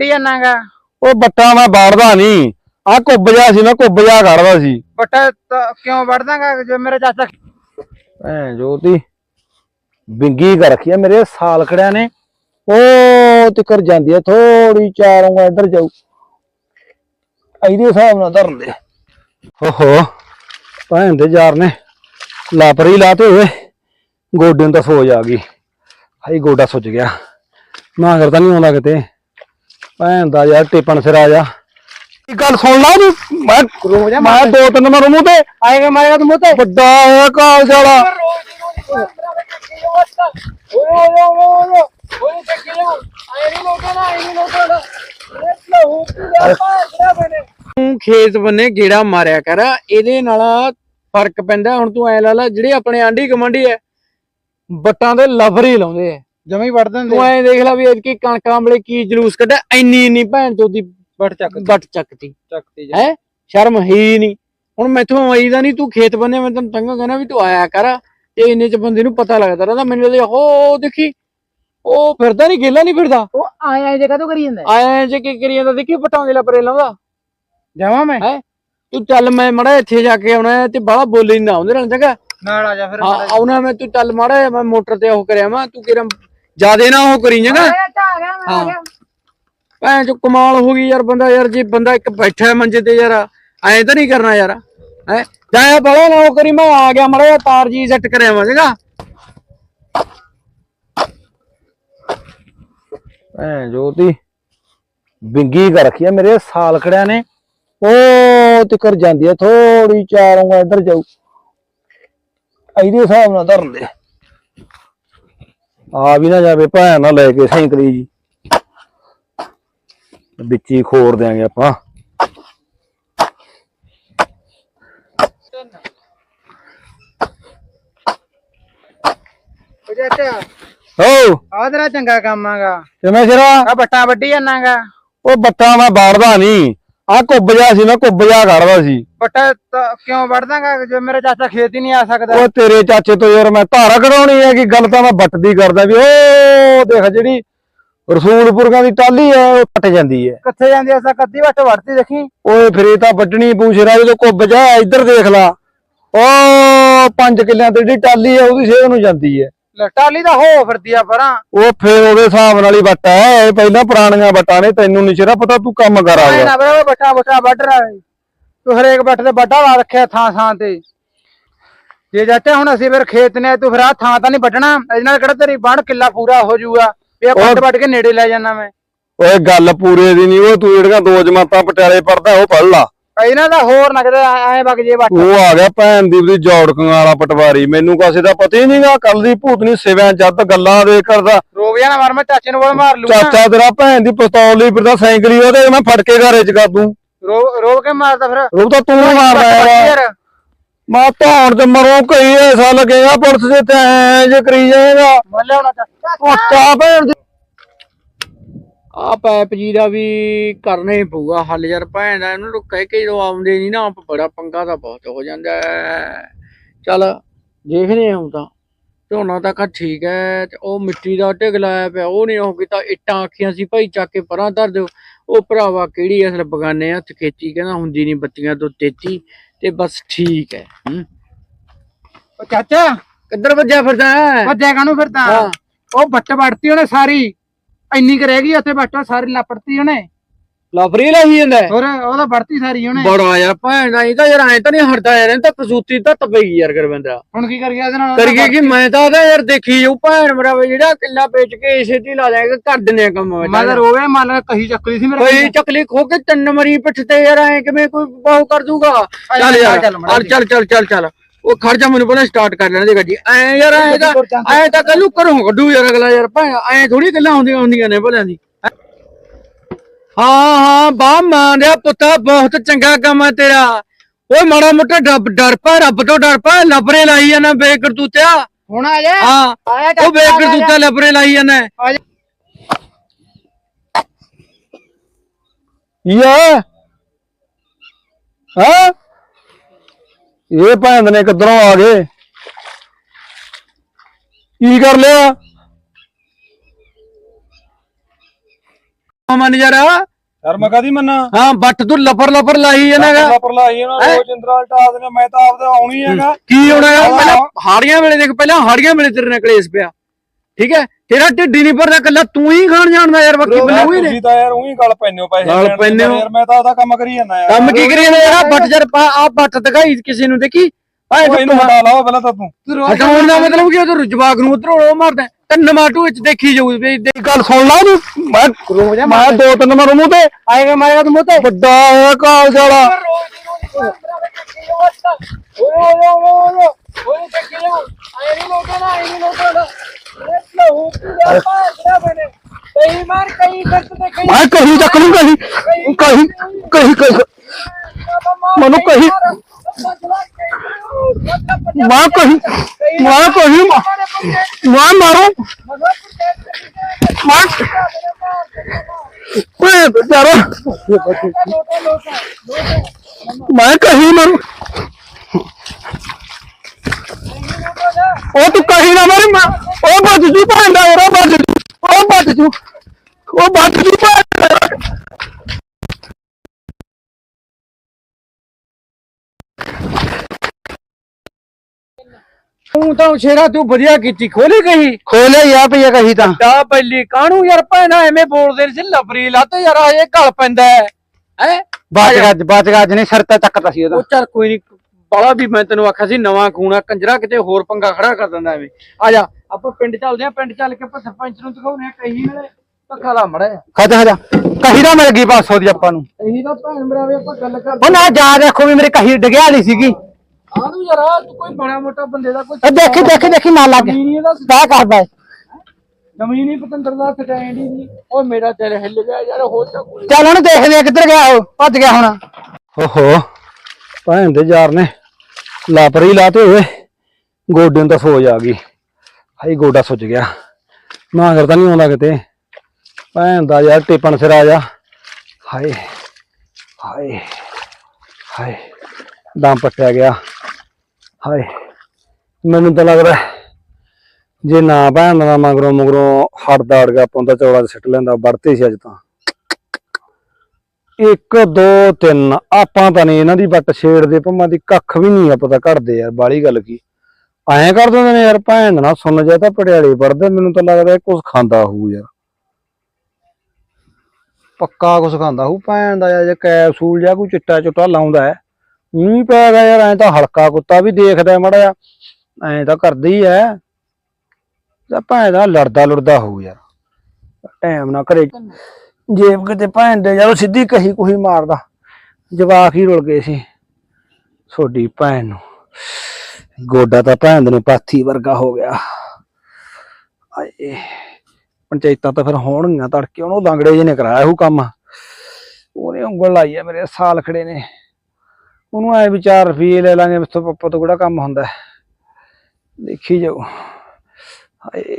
ਵੱਢੀ ਜਾਣਾਗਾ? ਉਹ ਬੱਟਾ ਮੈਂ ਬਾੜਦਾ ਨਹੀਂ। ਆ ਕੁੱਬ ਜਿਹਾ ਸੀ ਮੈਂ ਕੁੱਬ ਜਿਹਾ ਕੱਢਦਾ ਸੀ। ਬੱਟਾ ਤਾਂ ਕਿਉਂ ਵੱਢਦਾਗਾ ਜੇ ਮੇਰੇ ਚਾਚਾ ਐ ਜੋਤੀ ਬਿੰਗੀ ਕਰ ਰੱਖੀ ਆ ਮੇਰੇ ਸਾਲ ਖੜਿਆ ਨੇ। ਉਹ ਤਿਕਰ ਜਾਂਦੀ ਆ ਥੋੜੀ ਚਾਰ ਉਂਗਲਾਂ ਇੱਧਰ ਜਾਊ। ਇਹਦੇ ਹਿਸਾਬ ਨਾਲ ਧਰਨ ਦੇ। ਓਹੋ ਭੈਣ ਦੇ ਯਾਰ ਨੇ। ਲਾਪਰੀ ਲਾਤੇ ਹੋਏ। ਗੋਡੇ ਨੂੰ ਤਾਂ ਸੋਜ ਆ ਗਈ। ਹਾਈ ਗੋਡਾ ਸੁੱਜ ਗਿਆ। ਨਾ ਕਰਦਾ ਨਹੀਂ ਆਉਂਦਾ ਕਿਤੇ। ਭੈਣ ਦਾ ਯਾਰ ਟੇਪਣ ਸਿਰ ਆ ਜਾ। ਇਹ ਗੱਲ ਸੁਣ ਲਾ ਮੈਂ ਮੈਂ ਦੋ। ਤਿੰਨ ਮਾਰੂ ਮੂੰਹ ਤੇ। ਆਏਗਾ ਮਾਰੇਗਾ ਤੂੰ ਮੂੰਹ ਤੇ। ਵੱਡਾ ਹੋਇਆ ਕਾਲ ਜਾਲਾ ਤੂੰ ਖੇਤ ਬੰਨੇ ਗੇੜਾ ਮਾਰਿਆ ਕਰ। ਇਹਦੇ ਨਾਲ ਫ਼ਰਕ ਪੈਂਦਾ। ਹੁਣ ਤੂੰ ਐ ਲਾ ਲਾ ਜਿਹੜੇ ਆਪਣੇ ਆਂਢੀ ਗਮੰਡੀ ਐ ਬੱਟਾਂ ਦੇ ਲਫਰੀ ਲਾਉਂਦੇ ਐ। ਜਮੀ ਵੜ ਦਿੰਦੇ ਤੂੰ ਐ ਦੇਖ ਲੈ ਵੀ ਐਤਕੀ ਕਣਕਾਂ ਵੇਲੇ ਕੀ ਜਲੂਸ ਕੱਢਿਆ ਇੰਨੀ ਇੰਨੀ ਭੈਣ ਚੋਦੀ ਬੱਟ ਚੱਕ ਬੱਟ ਚੱਕਤੀ। ਚੱਕਤੀ ਹੈ? ਸ਼ਰਮ ਹੈ ਹੀ ਨਹੀਂ। ਹੁਣ ਮੈਥੋਂ ਆਈ ਦਾ ਨਹੀਂ ਤੂੰ ਖੇਤ ਬੰਨੇ ਮੈਂ ਤੈਨੂੰ ਤੰਗ ਕਹਿੰਦਾ ਵੀ ਤੂੰ ਆਇਆ ਕਰ ਤੇ ਇੰਨੇ ਚ ਬੰਦੇ ਨੂੰ ਪਤਾ ਲੱਗਦਾ ਰਹਿੰਦਾ ਮੈਨੂੰ ਲੱਗਦਾ ਹੋ ਦੇਖੀ ਉਹ ਫਿਰਦਾ ਨਹੀਂ ਗੇਲਾ ਨਹੀਂ ਫਿਰਦਾ। ਉਹ ਆਇਆ ਜੇ ਕਦੋਂ ਕਰੀ ਜਾਂਦਾ? ਆਇਆ ਜੇ ਕੀ ਕਰੀ ਜਾਂਦਾ ਦੇਖੀ ਪਟਾਂ ਦੇ ਲਪਰੇ ਲਾਉਂਦਾ ਜਾਵਾਂ ਮੈਂ? ਤੂੰ ਚੱਲ ਮੈਂ ਮੜਾ ਇੱਥੇ ਜਾ ਕੇ ਆਉਣਾ ਹੈ ਤੇ ਬਾਹਲਾ ਬੋਲੀ ਨਾ ਉਹਦੇ ਨਾਲ ਜਗਾ। ਨਾਲ ਆ ਜਾ ਫਿਰ ਹਾਂ ਆਉਣਾ ਮੈਂ ਤੂੰ ਚੱਲ ਮਾੜਾ ਮੈਂ ਮੋਟਰ ਤੇ ਉਹ ਕਰਿਆ ਮੈਂ ਤੂੰ ਕਿਰਮ ਜਿਆਦੇ ਨਾ ਉਹ ਕਰੀ ਜਗਾ ਗਿਆ ਭੈਣ ਚੋ ਕਮਾਲ ਹੋ ਗਈ ਯਾਰ ਬੰਦਾ ਯਾਰ ਜੇ ਬੰਦਾ ਇੱਕ ਬੈਠਾ ਹੈ ਮੰਜੇ ਤੇ ਯਾਰ ਐਂ ਤਾਂ ਨਹੀਂ ਕਰਨਾ ਯਾਰ। ਹੈ? ਜਾਇਆ ਬੜਾ ਨਾ ਉਹ ਕਰੀ ਮੈਂ ਆ ਗਿਆ ਮੜਾ ਤਾਰ ਜੀ ਸੈੱਟ ਕਰਿਆ ਮੈਂ ਜਗਾ। ਐ ਜੋਤੀ ਬਿੰਗੀ ਕਰ ਰੱਖੀ ਆ ਮੇਰੇ ਸਾਲ ਖੜਿਆ ਨੇ। ਉਹ ਤਿਕਰ ਜਾਂਦੀ ਆ ਥੋੜੀ ਚਾਰ ਉਂਗਲਾਂ ਇੱਧਰ ਜਾਊ। ਇਹਦੇ ਹਿਸਾਬ ਨਾਲ ਧਰਨ ਦੇ। ਆ ਵੀ ਨਾ ਜਾਵੇ ਭੈਣ ਨਾ ਲੈ ਕੇ ਸੈਂਕਲੀ ਜੀ। ਵਿੱਚ ਹੀ ਖੋਰ ਦਿਆਂਗੇ ਆਪਾਂ। ਹੋ। ਆ ਤੇਰਾ ਚੰਗਾ ਕੰਮ ਆਗਾ। ਕਿਵੇਂ ਸਿਰਾ? ਆ ਬੱਟਾ ਵੱਢੀ ਜਾਣਾਗਾ ਉਹ ਬੱਟਾ ਮੈਂ ਬਾੜਦਾ ਨਹੀਂ ਆ ਕੁੱਬ ਜਿਹਾ ਸੀ ਮੈਂ ਕੁੱਬ ਜਿਹਾ ਕੱਢਦਾ ਸੀ। ਬੱਟਾ ਕਿਉਂ ਵੱਢਦਾਗਾ ਜੇ ਮੇਰੇ ਚਾਚਾ ਖੇਤ ਹੀ ਨਹੀਂ ਆ ਸਕਦਾ। ਉਹ ਤੇਰੇ ਚਾਚੇ ਤੋਂ ਯਾਰ ਮੈਂ ਧਾਰਾ ਕਢਾਉਣੀ ਹੈ ਕਿ ਗੱਲ ਤਾਂ ਮੈਂ ਬੱਟ ਦੀ ਕਰਦਾ ਵੀ ਉਹ ਦੇਖ ਜਿਹੜੀ ਰਸੂਲਪੁਰਗਾਂ ਦੀ ਟਾਲੀ ਹੈ ਉਹ ਕੱਟ ਜਾਂਦੀ ਹੈ। ਕਿੱਥੇ ਜਾਂਦੀ ਐ ਸਾ ਕੱਦੀ ਵੱਟ ਵੜਤੀ ਦੇਖੀ। ਓਏ ਫਿਰ ਇਹ ਤਾਂ ਵੱਢਣੀ ਪੂਛਰਾ ਜਦੋਂ ਕੁੱਬ ਜਾ ਇੱਧਰ ਦੇਖ ਲਾ। ਉਹ ਪੰਜ ਕਿੱਲਿਆਂ ਤੇ ਜਿਹੜੀ ਟਾਲੀ ਹੈ ਉਹਦੀ ਸੇਧ ਨੂੰ ਜਾਂਦੀ ਹੈ। ਟਾਲੀ ਤਾਂ ਹੋ ਫਿਰਦੀ ਆ ਪਰਾਂ। ਉਹ ਫਿਰ ਉਹਦੇ ਹਿਸਾਬ ਨਾਲ ਹੀ ਵੱਟ ਹੈ ਇਹ ਪਹਿਲਾਂ ਪੁਰਾਣੀਆਂ ਵੱਟਾਂ ਨੇ ਤੈਨੂੰ ਨਹੀਂ ਸਿਰਾ ਪਤਾ ਤੂੰ ਕੰਮ ਕਰ ਆ ਗਿਆ ਨਾ ਬਰੇ ਬੱਟਾ ਬੱਟਾ ਵੱਢ ਰਿਹਾ ਏ। ਤੂੰ ਹਰੇਕ ਬੱਟ ਤੇ ਵੱਡਾ ਲਾ ਰੱਖਿਆ ਥਾਂ ਥਾਂ ਤੇ। ਜੇ ਚਾਚਾ ਹੁਣ ਅਸੀਂ ਫਿਰ ਖੇਤ ਨੇ ਤੂੰ ਫਿਰ ਆ ਥਾਂ ਤਾਂ ਨਹੀਂ ਵੱਢਣਾ। ਇਹਦੇ ਨਾਲ ਕਿਹੜਾ ਤੇਰੀ ਬਣ ਕਿੱਲਾ ਪੂਰਾ ਹੋ ਜਾਊਗਾ? ਵੀ ਇਹ ਵੱਢ ਵੱਢ ਕੇ ਨੇੜੇ ਲੈ ਜਾਣਾ ਮੈਂ। ਓਏ ਗੱਲ ਪੂਰੇ ਦੀ ਨਹੀਂ ਉਹ ਤੂੰ ਜਿਹੜੀਆਂ ਦੋ ਜਮਾਤਾਂ ਪਟਿਆਲੇ ਪੜਦਾ ਉਹ ਪੜ ਲਾ। ਇਹਨਾਂ ਦਾ ਹੋਰ ਨਾ ਕਿਤੇ ਐ ਵਗ ਜੇ ਵੱਟ। ਉਹ ਆ ਗਿਆ ਭੈਣ ਦੀ ਉਹਦੀ ਜੌੜਕਾਂ ਵਾਲਾ ਪਟਵਾਰੀ। ਮੈਨੂੰ ਕਾਸੇ ਦਾ ਪਤਾ ਹੀ ਨਹੀਂਗਾ ਕੱਲ ਦੀ ਭੂਤਨੀ ਸਿਵਿਆਂ ਜੱਤ ਗੱਲਾਂ ਦੇ ਕਰਦਾ। ਰੋਗ ਜਾਣਾ ਮਾਰ ਮੈਂ ਚਾਚੇ ਨੂੰ ਬੋਲ ਮਾਰ ਲੂਗਾ। ਚਾਚਾ ਤੇਰਾ ਭੈਣ ਦੀ ਪਿਸਤੌਲ ਲਈ ਫਿਰਦਾ ਸਾਈਕਲੀ ਉਹਦੇ ਮੈਂ ਫੜ ਕੇ ਘਰੇ ਚ ਕਰ ਦੂੰ। ਰੋ ਰੋ ਕੇ ਮਾਰਦਾ ਫਿਰ। ਉਹ ਤਾਂ ਤੂੰ ਮਾਰਦਾ ਯਾਰ। ਮੈਂ ਧੌਣ ਤੇ ਮਰੋਂ ਕਈ ਐਸਾ ਲੱਗੇਗਾ ਪੁਲਿਸ ਦੇ ਤੇ ਐਂ ਜੇ ਕਰੀ ਜਾਏਗਾ। ਮੱਲੇ ਹੋਣਾ ਚਾਚਾ। ਭੈਣ ਦੀ ਆ ਪੈਪ ਜੀ ਦਾ ਵੀ ਕਰਨਾ ਹੀ ਪਊਗਾ ਹੱਲ ਯਾਰ ਭੈਣ ਦਾ ਇਹਨੂੰ ਕਹਿ ਕੇ ਜਦੋਂ ਆਉਂਦੇ ਨਹੀਂ ਨਾ ਆਪ ਬੜਾ ਪੰਗਾ ਤਾਂ ਬਹੁਤ ਹੋ ਜਾਂਦਾ। ਚੱਲ ਦੇਖਦੇ ਹਾਂ ਤਾਂ ਝੋਨਾ ਤਾਂ ਕਾ ਠੀਕ ਹੈ ਤੇ ਉਹ ਮਿੱਟੀ ਦਾ ਢਿੱਗ ਲਾਇਆ ਪਿਆ ਉਹ ਨਹੀਂ ਉਹ ਕੀਤਾ ਇੱਟਾਂ ਆਖੀਆਂ ਸੀ ਭਾਈ ਚੱਕ ਕੇ ਪਰਾਂ ਧਰ ਦਿਓ ਉਹ ਭਰਾਵਾ ਕਿਹੜੀ ਅਸਲ ਬਗਾਨੇ ਹੱਥ ਖੇਤੀ ਕਹਿੰਦਾ ਹੁੰਦੀ ਨਹੀਂ ਬੱਤੀਆਂ ਤੋਂ ਤੇਤੀ ਤੇ ਬਸ ਠੀਕ ਹੈ ਉਹ ਚਾਚਾ ਕਿੱਧਰ ਵੱਜਿਆ ਫਿਰਦਾ? ਵੱਜਿਆ ਕਾਹਨੂੰ ਫਿਰਦਾ। ਉਹ ਬੱਟ ਵੜਤੀ ਉਹਨੇ ਸਾਰੀ ਇੰਨੀ ਕੁ ਰਹਿ ਗਈ ਉੱਥੇ ਬੱਟ ਸਾਰੀ ਲਾਪੜਤੀ ਉਹਨੇ। ਲਾਫਰੀ ਲਾਹੀ ਜਾਂਦਾ ਹੈ। ਹੋਰ ਉਹਦਾ ਵੜਤੀ ਸਾਰੀ ਉਹਨੇ। ਬੜਾ ਯਾਰ ਭੈਣ ਦਾ ਇਹ ਤਾਂ ਯਾਰ ਐ ਤਾਂ ਨਹੀਂ ਹਟਦਾ ਯਾਰ ਇਹ ਤਾਂ ਕਸੂਤੀ ਤਾਂ ਤਪੇਗੀ ਯਾਰ ਗੁਰਵਿੰਦਰਾ। ਹੁਣ ਕੀ ਕਰ ਗਿਆ ਇਹਦੇ ਨਾਲ? ਕਰੀਏ ਕਿ? ਮੈਂ ਤਾਂ ਉਹਦਾ ਯਾਰ ਦੇਖੀ ਜਾਊ ਭੈਣ ਮੇਰਾ ਵੀ ਜਿਹੜਾ ਕਿੱਲਾ ਵੇਚ ਕੇ ਇਸੇ ਤੇ ਹੀ ਲਾ ਜਾਏਗਾ ਕਰ ਦਿੰਦੇ ਆ ਕੰਮ ਮੈਂ ਤਾਂ ਰੋਵੇ ਮੰਨ ਕਹੀ ਚੱਕਲੀ ਸੀ ਮੇਰੇ ਕੋਈ ਚੱਕਲੀ ਖੋ ਕੇ ਤਿੰਨ ਮਰੀ ਪਿੱਠ ਤੇ ਯਾਰ ਐ ਕਿਵੇਂ ਕੋਈ ਬਾਹੂ ਕਰ ਦੂਗਾ? ਚੱਲ ਯਾਰ ਚੱਲ ਚੱਲ ਚੱਲ ਚੱਲ ਚੱਲ। ਉਹ ਜਾ ਮੈਨੂੰ ਪਹਿਲਾਂ ਸਟਾਰਟ ਕਰ ਲੈਣ ਦੇ ਗੱਡੀ ਐ ਯਾਰ ਐ ਤਾਂ ਐ ਤਾਂ ਕੱਲੂ ਘਰੋਂ ਕੱਢੂ ਯਾਰ ਅਗਲਾ ਯਾਰ ਭੈਣ ਐ ਥੋੜੀ ਗੱਲਾਂ ਹੁੰਦੀਆਂ ਹੁੰਦੀਆਂ ਨੇ ਭਲਿਆਂ ਦੀ। ਹਾਂ ਹਾਂ ਬਾ ਮਾਂ ਦੇ ਪੁੱਤਾ ਬਹੁਤ ਚੰਗਾ ਕੰਮ ਹੈ ਤੇਰਾ। ਓਏ ਮਾੜਾ ਮੋਟਾ ਡਰ ਪਾ ਰੱਬ ਤੋਂ ਡਰ ਪਾ ਲਬਰੇ ਲਾਈ ਜਾਂਦਾ ਬੇਕਰਤੂਤਿਆ। ਹੁਣ ਆ ਜਾ? ਹਾਂ ਉਹ ਬੇਕਰਤੂਤਾ ਲਬਰੇ ਲਾਈ ਜਾਂਦਾ। ਯਾ! ਹਾਂ? ਇਹ ਭੈਣ ਨੇ ਕਿੱਧਰੋਂ ਆ ਗਏ? ਕੀ ਕਰ ਲਿਆ? ਮਨ ਜਰਾ ਸ਼ਰਮ ਕਾਦੀ ਮੰਨਾ? ਹਾਂ ਬੱਟ ਤੂੰ ਲਫਰ ਲਫਰ ਲਾਈ ਜਾਣਾਗਾ। ਪਰ ਲਾਈ ਉਹਨਾਂ ਹੈਂ? ਰੋਜ਼ ਇੰਦਰਾ ਟਾ ਦੇਣਾ ਮੈਂ ਤਾਂ ਆਪਦਾ ਆਉਣੀ ਹੈਗਾ। ਕੀ ਹੋਣਾ ਆ ਹਾਂ। ਪਹਿਲਾਂ ਹਾੜੀਆਂ ਵੇਲੇ ਦੇਖ ਪਹਿਲਾਂ ਹਾੜੀਆਂ ਵੇਲੇ ਤੇਰੇ ਨਾਲ ਕਲੇਸ਼ ਪਿਆ। ਠੀਕ ਹੈ ਤੇਰਾ ਢਿੱਡ ਹੀ ਨਹੀਂ ਭਰਦਾ ਕੱਲਾ ਤੂੰ ਹੀ ਖਾਣ ਜਾਣਦਾ ਯਾਰ ਬਾਕੀ ਬੰਦੇ ਉਹੀ ਨੇ ਤੁਸੀਂ ਤਾਂ ਯਾਰ ਉਹੀ ਗੱਲ ਪੈਨਿਓ ਪੈਸੇ ਗੱਲ ਲੈਣ ਦੇ ਪੈਂਦੇ ਹੋ। ਯਾਰ ਮੈਂ ਤਾਂ ਆਪਦਾ ਕੰਮ ਕਰੀ ਜਾਂਦਾ ਯਾਰ ਕੰਮ ਕੀ ਕਰੀ ਜਾਂਦਾ ਯਾਰ ਬੱਟ ਜਰ ਆ ਬੱਟ ਦਿਖਾਈ ਕਿਸੇ ਨੂੰ ਦੇਖੀ ਆਏ ਉਹ ਇਹਨੂੰ ਹਟਾ ਲਾਓ ਪਹਿਲਾਂ ਤਾਂ ਤੂੰ ਹਟਾਉਣ ਦਾ ਮਤਲਬ ਕੀ ਉਹ ਜਵਾਕ ਨੂੰ ਉਧਰੋਂ ਉਹ ਮਾਰਦਾ ਤੇ ਨਮਾਟੂ ਵਿੱਚ ਦੇਖੀ ਜਾਊ ਵੀ ਦੇਖ ਗੱਲ ਸੁਣ ਲਾ ਤੂੰ ਮੈਂ ਮੈਂ ਦੋ ਤਿੰਨ ਮਾਰੂ ਮੂੰਹ ਤੇ ਆਏਗਾ ਮਾਰੇਗਾ ਤੂੰ ਮੋਤੇ ਵੱਡਾ ਹੋਇਆ ਕਾਲ ਜਾਲਾ ਚੱਕ ਲੂੰ ਕਹੀ ਕਹੀ ਕਹੀ ਕਹੀ ਮੈਨੂੰ ਕਹੀ ਮੈਂ ਕਹੀ ਮੈਂ ਕਹੀ ਮੈਂ ਮਾਰੂ ਮੈਂ ਓਏ ਬੇਚਾਰਾ ਮੈਂ ਕਹੀ ਮਾਰੂ ਉਹ ਤੂੰ ਕਹੀ ਨਾ ਮਾਰੀ ਮਾਂ ਉਹ ਬੱਜ ਜੂ ਭਾਂਡਾ ਉਹ ਬੱਜ ਜੂ ਉਹ ਬੱਜ ਜੂ ਉਹ ਬੱਜ ਜੂ ਭਾਂਡਾ ਤੂੰ ਤਾਂ ਸ਼ੇਰਾ ਤੂੰ ਵਧੀਆ ਕੀਤੀ ਖੋਲੀ ਗਈ ਖੋਲੇ ਯਾ ਪਈਆ ਕਹੀ ਤਾਂ। ਦਾ ਪਹਿਲੀ ਕਾਹਨੂੰ ਯਾਰ ਭੈਣਾ ਐਵੇਂ ਬੋਲਦੇ ਸੀ ਲਫਰੀ ਲੱਤ ਯਾਰ ਇਹ ਘਲ ਪੈਂਦਾ ਹੈ। ਹੈ? ਬਾਤ ਗੱਜ ਬਾਤ ਗੱਜ ਨੇ ਸਿਰ ਤੇ ਚੱਕਤਾ ਸੀ ਉਹਦਾ। ਉਹ ਚੱਲ ਕੋਈ ਨਹੀਂ ਬਾਲਾ ਵੀ ਮੈਂ ਤੈਨੂੰ ਆਖਿਆ ਸੀ ਨਵਾਂ ਖੂਣਾ ਕੰਜਰਾ ਕਿਤੇ ਹੋਰ ਪੰਗਾ ਖੜਾ ਕਰ ਦਿੰਦਾ ਐਵੇਂ। ਆ ਜਾ ਆਪਾਂ ਪਿੰਡ ਚੱਲਦੇ ਆ ਪਿੰਡ ਚੱਲ ਕੇ ਆਪਾਂ ਸਰਪੰਚ ਨੂੰ ਦਿਖਾਉਣੇ ਆ ਕਹੀ ਨਾਲੇ ਧੱਕਾ ਲਾ ਮੜਾ ਖਜਾ ਖਜਾ ਕਹੀ ਦਾ ਮਿਲ ਗਈ 500 ਦੀ ਆਪਾਂ ਨੂੰ। ਇਹੀ ਤਾਂ ਭੈਣ ਮੇਰਾ ਵੀ ਆਪਾਂ ਗੱਲ ਕਰਦੇ ਉਹ ਨਾ ਜਾ ਦੇਖੋ ਵੀ ਮੇਰੇ ਕਹੀ ਡਗਿਆ ਨਹੀਂ ਸੀਗੀ। ਆ ਤੂੰ ਯਾਰ ਤੂੰ ਕੋਈ ਬੜਾ ਮੋਟਾ ਬੰਦੇ ਦਾ ਕੋਈ ਦੇਖੀ ਦੇਖੀ ਦੇਖੀ ਨਾਲ ਲੱਗ ਜ਼ਮੀਨ ਹੀ ਕਿਆ ਕਰਦਾ ਜ਼ਮੀਨ ਹੀ ਪਤੰਦਰ ਦਾ ਸਟੈਂਡ ਹੀ ਨਹੀਂ ਉਹ ਮੇਰਾ ਤੇਰੇ ਹਿੱਲ ਗਿਆ ਯਾਰ ਹੋ ਚੱਲ ਹੁਣ ਦੇਖਦੇ ਆ ਕਿੱਧਰ ਗਿਆ ਉਹ ਭੱਜ ਗਿਆ ਹੁਣ। ਓਹੋ ਭੈਣ ਦੇ ਯਾਰ ਨੇ। ਲਾਪਰੀ ਲਾਤੇ ਹੋਏ। ਗੋਡੇ ਨੂੰ ਤਾਂ ਸੋਜ ਆ ਗਈ। ਹਾਈ ਗੋਡਾ ਸੁੱਜ ਗਿਆ। ਨਾ ਕਰਦਾ ਨਹੀਂ ਆਉਂਦਾ ਕਿਤੇ। ਭੈਣ ਦਾ ਯਾਰ ਟੇਪਣ ਸਿਰ ਆ ਜਾ। ਹਾਏ ਹਾਏ ਹਾਏ, ਦਮ ਪੱਟਿਆ ਗਿਆ। ਹਾਏ, ਮੈਨੂੰ ਤਾਂ ਲੱਗਦਾ ਜੇ ਨਾ ਭੈਣ ਦਾ ਮਗਰੋਂ ਮਗਰੋਂ ਹੱਡ ਦਾੜ ਗਿਆ ਪਾਉਂਦਾ ਚੌੜਾ ਸਿੱਟ ਲੈਂਦਾ, ਵੜਤੇ ਸੀ ਅੱਜ ਤਾਂ। ਇੱਕ, ਦੋ, ਤਿੰਨ। ਆਪਾਂ ਤਾਂ ਨਹੀਂ ਇਹਨਾਂ ਦੀ ਵੱਟ ਛੇੜਦੇ ਭੰਮਾਂ ਦੀ ਕੱਖ ਵੀ ਨਹੀਂ ਆ ਪਤਾ ਘੜਦੇ ਯਾਰ, ਬਾਲੀ ਗੱਲ ਕੀ। ਐਂ ਕਰ ਦਿੰਦੇ ਨੇ ਯਾਰ, ਭੈਣ ਨਾ ਸੁਣ ਜਾ ਤਾਂ ਪੜਿਆਲੇ ਪੜਦੇ ਮੈਨੂੰ ਤਾਂ ਲੱਗਦਾ ਕੁਝ ਖਾਂਦਾ ਹੋਊ ਯਾਰ। ਪੱਕਾ ਕੁਝ ਖਾਂਦਾ ਹੋਊ, ਭੈਣ ਦਾ ਯਾਰ, ਜੇ ਕੈਪਸੂਲ ਜਾਂ ਕੋਈ ਚਿੱਟਾ ਚੁੱਟਾ ਲਾਉਂਦਾ ਹੈ ਨਹੀਂ ਪੈਗਾ ਯਾਰ, ਐਂ ਤਾਂ ਹਲਕਾ ਕੁੱਤਾ ਵੀ ਦੇਖਦਾ ਮੜਾ ਐਂ ਤਾਂ ਕਰਦੀ ਹੀ। ਐ ਤਾਂ ਭੈਣ ਦਾ ਲੜਦਾ ਲੁੜਦਾ ਹੋਊ ਯਾਰ, ਟਾਈਮ ਨਾ ਕਰੇ ਜੇਬ ਕਿਤੇ ਭੈਣ ਦੇ ਜਦੋਂ ਸਿੱਧੀ ਕਹੀ ਕੁਹੀ ਮਾਰਦਾ। ਜਵਾਕ ਹੀ ਰੁਲ ਗਏ ਸੀ ਛੋਡੀ ਭੈਣ ਨੂੰ। ਗੋਡਾ ਤਾਂ ਭੈਣ ਦੇ ਨੇ ਪਾਥੀ ਵਰਗਾ ਹੋ ਗਿਆ। ਆਏ ਪੰਚਾਇਤਾਂ ਤਾਂ ਫਿਰ ਹੋਣਗੀਆਂ ਤੜਕੇ, ਉਹਨੂੰ ਲੰਗੜੇ ਜੀ ਨੇ ਕਰਾਇਆ ਉਹ ਕੰਮ। ਉਹਨੇ ਉਂਗਲ ਲਾਈ ਆ ਮੇਰੇ, ਸਾਲ ਖੜੇ ਨੇ। ਉਹਨੂੰ ਐ ਵਿਚਾਰ ਰੁਪਈਏ ਲੈ ਲਾਂਗੇ ਉਸ ਤੋਂ ਪੱਪਾ ਤੋਂ ਕਿਹੜਾ ਕੰਮ ਹੁੰਦਾ। ਦੇਖੀ ਜਾਓ ਹਾਏ।